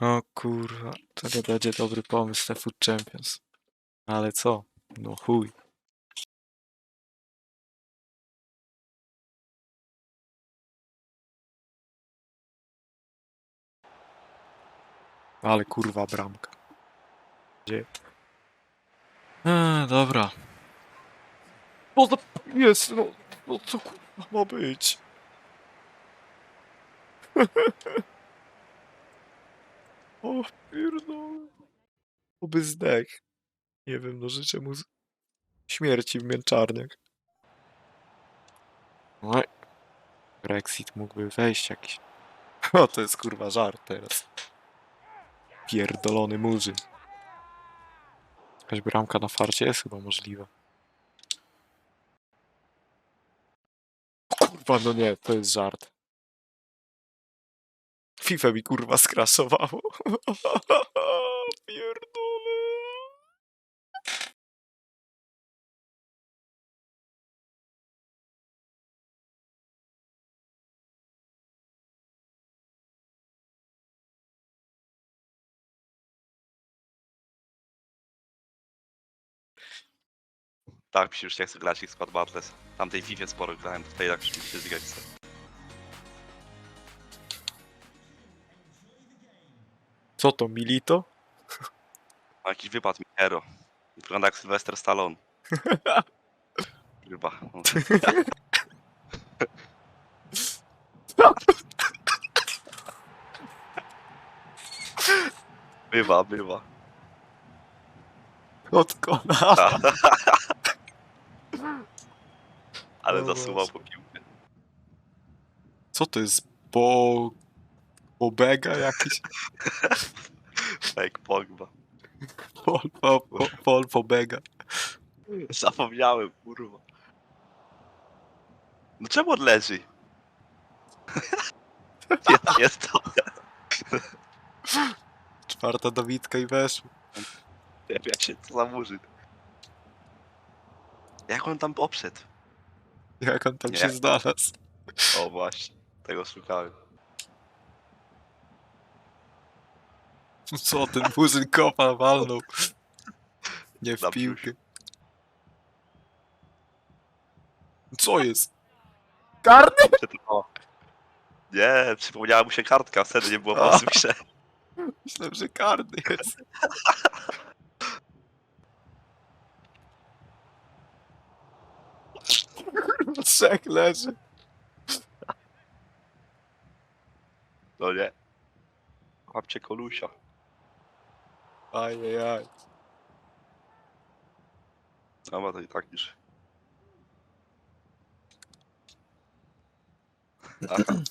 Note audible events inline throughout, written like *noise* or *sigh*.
O kurwa, to nie będzie dobry pomysł na Food Champions. Ale co? No chuj. Ale kurwa bramka. Gdzie? Eee, dobra. No to jest, no, no co kurwa ma być? *laughs* o pierdolę. Oby zdech. Nie wiem, no życzę mu z- śmierci w męczarniach. Oj. Brexit mógłby wejść jakiś. *laughs* O, to jest kurwa żart teraz. Pierdolony murzyn. Jakaś bramka na farcie jest chyba możliwa. Kurwa, no nie, to jest żart. FIFA mi kurwa skrasowało. *laughs* Pierdolę. Tak, mi już nie chce grać ich skład Battles. Tamtej FIFA sporo grałem, tutaj tak się zgrać. Co to, Milito? A *laughs* jakiś wypadł mi hero. Wygląda jak Sylvester Stallone. *laughs* Chyba. no. *laughs* Bywa, bywa. Od kona. Ale O zasuwał po piłkę. Co to jest? Bo... Bobega jakiś? *laughs* Fake Pogba. Po, po, pol Bobega. Zapomniałem, kurwa. No czemu on leży? *laughs* jest, jest to. Czwarta dobitka i weszło. Jak się to za murzyn. Jak on tam obszedł? Jak on tam Nie. się znalazł. O właśnie, tego szukałem. Co ten murzyn kopa walnął? Nie w piłkę. Co jest? Karny? Nie, przypomniała mu się kartka, wtedy nie było A. grze. *laughs* Myślałem, że karny jest. Trzech leży. No nie. Łapcie kolusia. Ajajaj. A ma to i tak niż. Aha,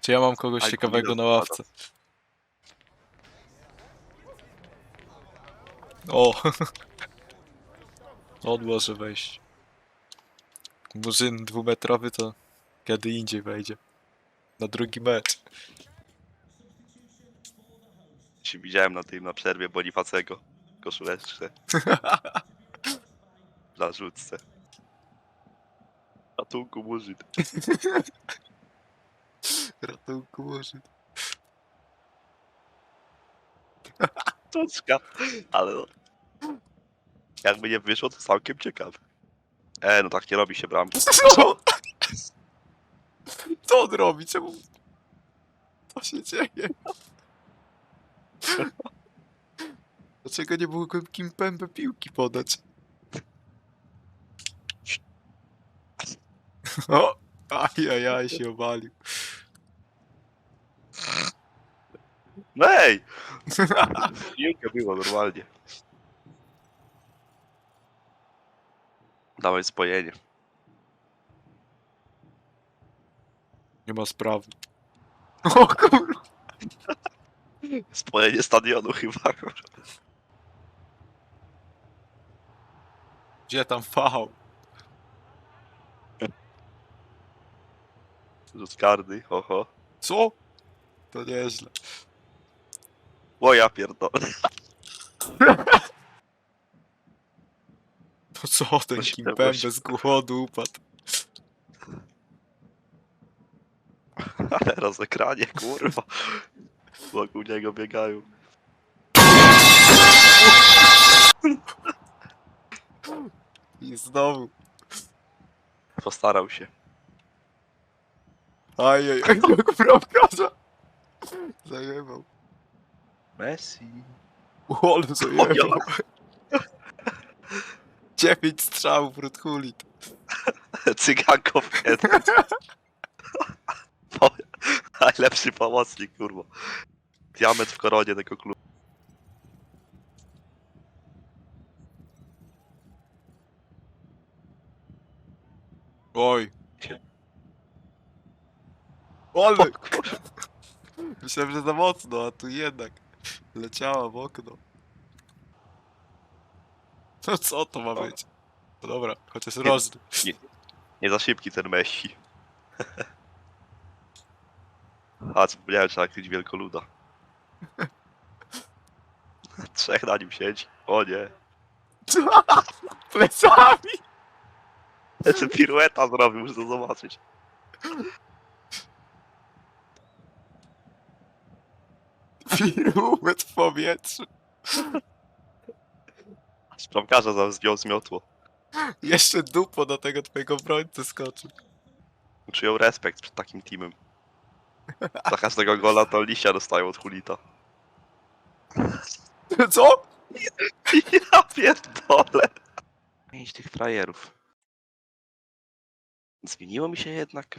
Czy ja mam kogoś Aj, ciekawego na ławce? O! On może wejść. Murzyn dwumetrowy to kiedy indziej wejdzie. Na drugi mecz. Się widziałem na tym, na przerwie Bonifacego. Koszuleczce. *laughs* Na rzutce. Ratunku murzyn. *laughs* Ratunku Murzyn. *laughs* Toczka. Ale no. Jakby nie wyszło, to całkiem ciekawe. E, no tak nie robi się bramki. Co? Co on robi? Czemu? Co się dzieje? *laughs* Dlaczego nie mogłem Kim Pembe piłki podać? O! Ajajaj się obalił. No ej! *laughs* Piłkę było normalnie. Dawaj spojenie. Nie ma sprawy. *laughs* O kurwa. Spojenie stadionu chyba. Gdzie tam fał? Rzut karny, oho. Co? To nieźle. O ja pierdolę. *laughs* To co ten się Kim Pembe z głodu upadł? *laughs* Ale rozegranie, kurwa. Wokół niego biegają. I znowu. Postarał się. Ajej, *laughs* jak bramkarza. Zajebał. Messi. O, ale zajebał. O, *laughs* Dziewięć strzałów Rudhulit. *laughs* Cyganko w Najlepszy pomocnik, kurwa. Diament w koronie tego klubu. Oj. O, Ale! kurwa. Myślałem, że za mocno, a tu jednak leciała w okno. No co to ma być? No dobra, chociaż rożny. Nie za szybki ten Messi. *laughs* A, zapomniałem, trzeba kryć wielkoluda. *laughs* Trzech na nim siedzi. O nie. *laughs* Plecami! Jeszcze pirueta zrobił, muszę to zobaczyć. Piruet w powietrzu. Sprawkarza za zdjął zmiotło. Jeszcze dupo do tego twojego obrońcy skoczył. Czują respekt przed takim teamem. Za każdego gola to liścia dostają od Hulita. Co? Ja pierdolę. Pięć tych frajerów. Zmieniło mi się jednak.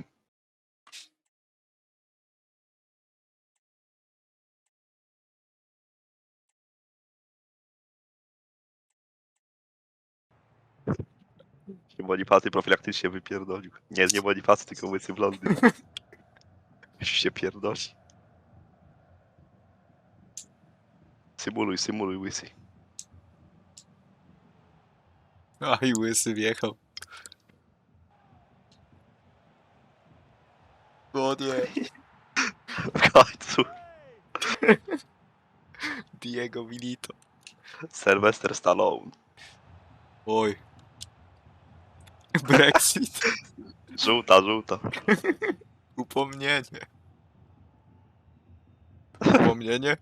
Nie Bonifacy profilaktycznie wypierdolił. Nie, nie Bonifacy, tylko łysy blondy. *laughs* Już się pierdoli. Symuluj, symuluj łysy. *laughs* Aj, łysy wjechał. O nie, W końcu. *laughs* Diego Milito. Sylvester Stallone. Oj. Brexit. *laughs* Żółta, żółta. Upomnienie. Upomnienie?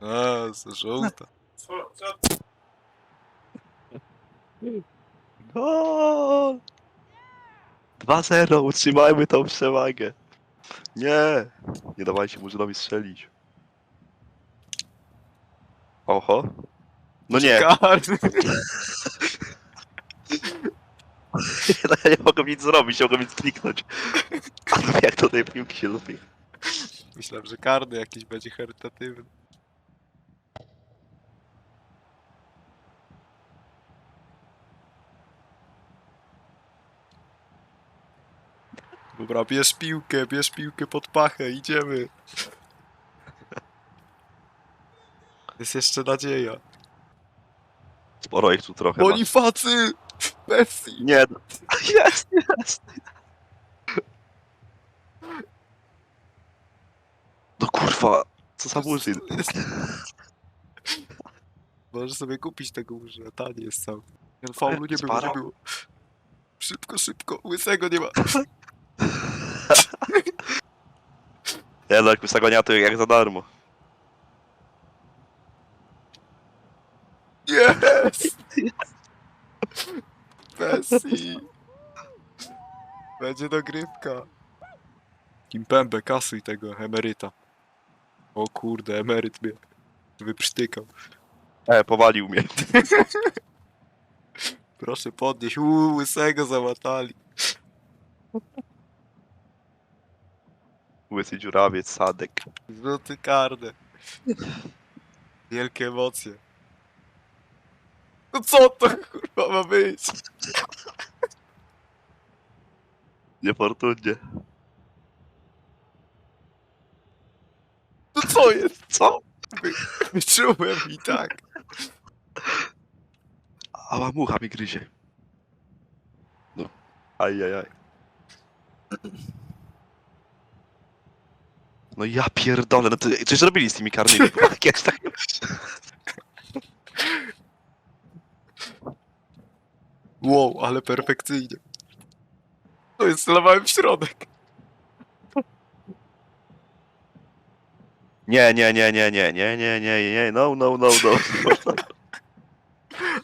A, z żółta. Gol! 2-0, utrzymajmy tą przewagę. Nie! Nie dawajcie Murzynowi strzelić. Oho. No nie, Karny. no *laughs* ja nie mogę nic zrobić, nie mogę nic kliknąć. Ale jak do tej piłki się lubi. Myślałem, że karny jakiś będzie charytatywny. Dobra, bierz piłkę, bierz piłkę pod pachę, idziemy. Jest jeszcze nadzieja. Sporo ich tu trochę ma. Bonifacy! Messi! Nie, no. *laughs* jest, jest. No kurwa, co za murzyn. Jest- Możesz sobie kupić tego murzyna, tanie jest cały. Ten faulu nie było, nie Sparał. było. Szybko, szybko, łysego nie ma. *laughs* Nie no, jak Wysagania to jak za darmo. Jest! Messi! Będzie dogrywka. Kimpembe, kasuj tego emeryta. O kurde, emeryt mnie wyprztykał. E, powalił mnie. Proszę podnieść, uuu, łysego załatali. Łysy dziurawiec, sadek. Rzuty karne. Wielkie emocje. No co to kurwa ma być? Niefortunnie. No co jest? Co? Wyczułem i tak. Ała, mucha mi gryzie. No. Ajajaj. No ja pierdolę, no to coś zrobili z tymi karnymi. Jakieś tak... Wow, ale perfekcyjnie. To jest celowałem w środek. Nie, nie, nie, nie, nie, nie, nie, nie, nie, no, no, no, no.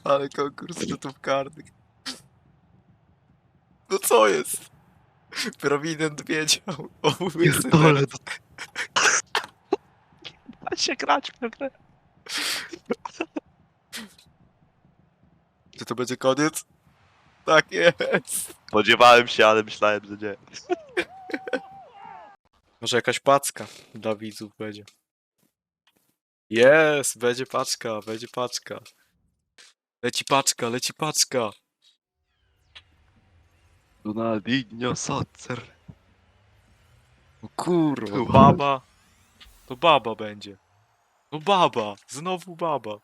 Ale konkurs rzutów karnych. No co jest? Prominent wiedział o łysy Pierdolę. Da *laughs* się grać w tę grę. Czy to będzie koniec? Tak jest. Spodziewałem się, ale myślałem, że nie. *laughs* Może jakaś packa dla widzów będzie. Jest, będzie paczka, będzie paczka. Leci paczka, leci paczka. Ronaldinho, Socer. O kurwa, Kurwa. baba. To baba będzie. No baba, znowu baba.